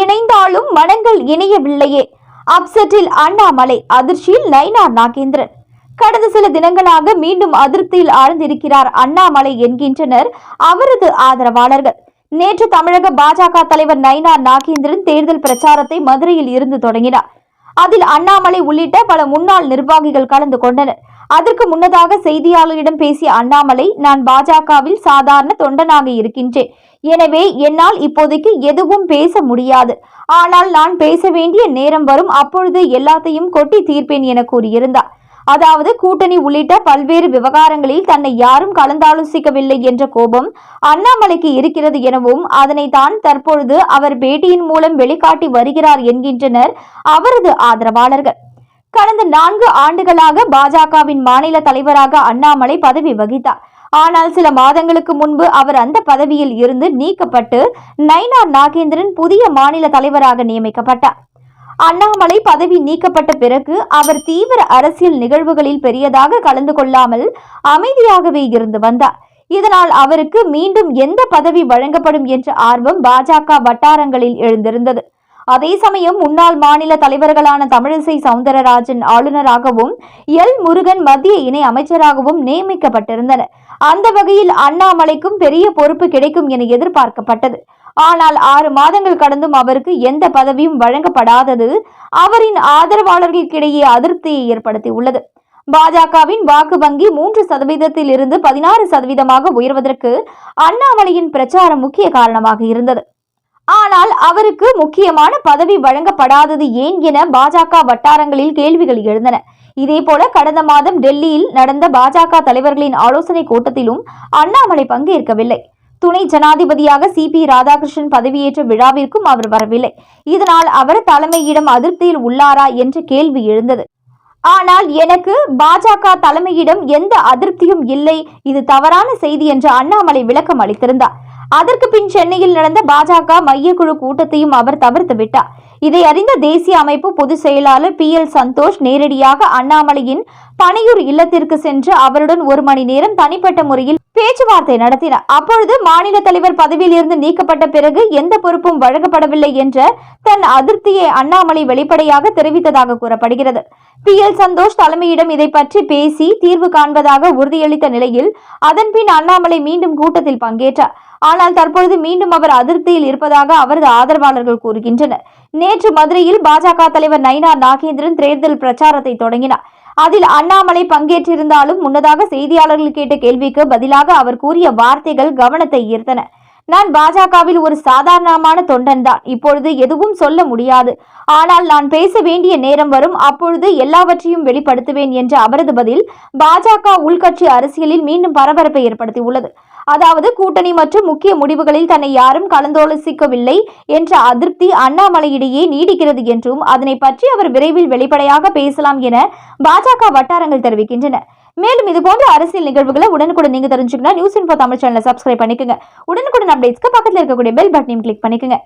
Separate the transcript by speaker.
Speaker 1: இணைந்தாலும் மனங்கள் இணையவில்லையே. அப்செட்டில் அண்ணாமலை அதிர்ச்சியில் நைனா நாகேந்திரன். கடந்த சில தினங்களாக மீண்டும் அதிருப்தியில் ஆழ்ந்திருக்கிறார் அண்ணாமலை என்கின்றனர் அவரது ஆதரவாளர்கள். நேற்று தமிழக பாஜக தலைவர் நைனா நாகேந்திரன் தேர்தல் பிரச்சாரத்தை மதுரையில் இருந்து தொடங்கினார். அதில் அண்ணாமலை உள்ளிட்ட பல முன்னாள் நிர்வாகிகள் கலந்து கொண்டனர். அதற்கு முன்னதாக செய்தியாளரிடம் பேசிய அண்ணாமலை நான் பாஜகவில் சாதாரண தொண்டனாக இருக்கின்றேன். எனவே என்னால் இப்போதைக்கு எதுவும் பேச முடியாது. ஆனால் நான் பேச வேண்டிய நேரம் வரும் அப்பொழுது எல்லாத்தையும் கொட்டி தீர்ப்பேன் என கூறியிருந்தார். அதாவது கூட்டணி உள்ளிட்ட பல்வேறு விவகாரங்களில் தன்னை யாரும் கலந்தாலோசிக்கவில்லை என்ற கோபம் அண்ணாமலைக்கு இருக்கிறது எனவும் அதனை தான் தற்பொழுது அவர் பேட்டியின் மூலம் வெளிக்காட்டி வருகிறார் என்கின்றனர் அவரது ஆதரவாளர்கள். கடந்த நான்கு ஆண்டுகளாக பாஜகவின் மாநில தலைவராக அண்ணாமலை பதவி வகித்தார். ஆனால் சில மாதங்களுக்கு முன்பு அவர் அந்த பதவியில் இருந்து நீக்கப்பட்டு நைனார் நாகேந்திரன் புதிய மாநில தலைவராக நியமிக்கப்பட்டார். அண்ணாமலை பதவி நீக்கப்பட்ட பிறகு அவர் தீவிர அரசியல் நிகழ்வுகளில் பெரியதாக கலந்து கொள்ளாமல் அமைதியாகவே இருந்து வந்தார். இதனால் அவருக்கு மீண்டும் எந்த பதவி வழங்கப்படும் என்ற ஆர்வம் பாஜக வட்டாரங்களில் எழுந்திருந்தது. அதே சமயம் முன்னாள் மாநில தலைவர்களான தமிழிசை சவுந்தரராஜன் ஆளுநராகவும் எல். முருகன் மத்திய இணை அமைச்சராகவும் நியமிக்கப்பட்டிருந்தனர். அந்த வகையில் அண்ணாமலைக்கும் பெரிய பொறுப்பு கிடைக்கும் என எதிர்பார்க்கப்பட்டது. ஆனால் ஆறு மாதங்கள் கடந்தும் அவருக்கு எந்த பதவியும் வழங்கப்படாதது அவரின் ஆதரவாளர்களுக்கிடையே அதிருப்தியை ஏற்படுத்தியுள்ளது. பாஜகவின் வாக்கு வங்கி மூன்று சதவீதத்தில் இருந்து பதினாறு சதவீதமாக உயர்வதற்கு அண்ணாமலையின் பிரச்சாரம் முக்கிய காரணமாக இருந்தது. ஆனால் அவருக்கு முக்கியமான பதவி வழங்கப்படாதது ஏன் என பாஜக வட்டாரங்களில் கேள்விகள் எழுந்தன. இதேபோல கடந்த மாதம் டெல்லியில் நடந்த பாஜக தலைவர்களின் ஆலோசனை கூட்டத்திலும் அண்ணாமலை பங்கேற்கவில்லை. துணை ஜனாதிபதியாக சி பி ராதாகிருஷ்ணன் பதவியேற்ற விழாவிற்கும் அவர் வரவில்லை. இதனால் அவர் தலைமையிடம் அதிருப்தியில் உள்ளாரா என்ற கேள்வி எழுந்தது. ஆனால் எனக்கு பாஜக தலைமையிடம் எந்த அதிருப்தியும் இல்லை. இது தவறான செய்தி என்று அண்ணாமலை விளக்கம் அளித்திருந்தார். அதற்கு பின் சென்னையில் நடந்த பாஜக மையக்குழு கூட்டத்தையும் அவர் தவிர்த்து விட்டார். இதை அறிந்த தேசிய அமைப்பு பொதுச் செயலாளர் பி எல் சந்தோஷ் நேரடியாக அண்ணாமலையின் பனையூர் இல்லத்திற்கு சென்று அவருடன் ஒரு மணி நேரம் தனிப்பட்ட முறையில் பேச்சுவார்த்தை நடத்தினார். அப்பொழுது மாநில தலைவர் பதவியில் இருந்து நீக்கப்பட்ட பிறகு எந்த பொறுப்பும் வழங்கப்படவில்லை என்ற தன் அதிருப்தியை அண்ணாமலை வெளிப்படையாக தெரிவித்ததாக கூறப்படுகிறது. பி எல் சந்தோஷ் தலைமையிடம் இதை பற்றி பேசி தீர்வு காண்பதாக உறுதியளித்த நிலையில் அதன்பின் அண்ணாமலை மீண்டும் கூட்டத்தில் பங்கேற்றார். ஆனால் தற்பொழுது மீண்டும் அவர் அதிருப்தியில் இருப்பதாக அவரது ஆதரவாளர்கள் கூறுகின்றனர். நேற்று மதுரையில் பாஜக தலைவர் நயினார் நாகேந்திரன் தேர்தல் பிரச்சாரத்தை தொடங்கினார். அதில் அண்ணாமலை பங்கேற்றிருந்தாலும் முன்னதாக செய்தியாளர்கள் கேட்ட கேள்விக்கு பதிலாக அவர் கூறிய வார்த்தைகள் கவனத்தை ஈர்த்தன. நான் பாஜகவில் ஒரு சாதாரணமான தொண்டன் தான். இப்பொழுது எதுவும் சொல்ல முடியாது. ஆனால் நான் பேச வேண்டிய நேரம் வரும். அப்பொழுது எல்லாவற்றையும் வெளிப்படுத்துவேன் என்ற அவரது பதில் பாஜக உள்கட்சி அரசியலில் மீண்டும் பரபரப்பை ஏற்படுத்தியுள்ளது. அதாவது கூட்டணி மற்றும் முக்கிய முடிவுகளில் தன்னை யாரும் கலந்தோலோசிக்கவில்லை என்ற அதிருப்தி அண்ணாமலையிடையே நீடிக்கிறது என்றும் அதனை பற்றி அவர் விரைவில் வெளிப்படையாக பேசலாம் என பாஜக வட்டாரங்கள் தெரிவிக்கின்றன. மேலும் இது போன்ற அரசியல் நிகழ்வுகளை உடனுக்குடன் நீங்க தெரிஞ்சுக்கணும் நியூஸ் இன்ஃபோ தமிழ் சேனலை சப்ஸ்கிரைப் பண்ணிக்கோங்க. உடனுக்குடன் அப்டேட்ஸ்க்கு பக்கத்தில் இருக்கக்கூடிய பெல் பட்டனையும் கிளிக் பண்ணிக்கோங்க.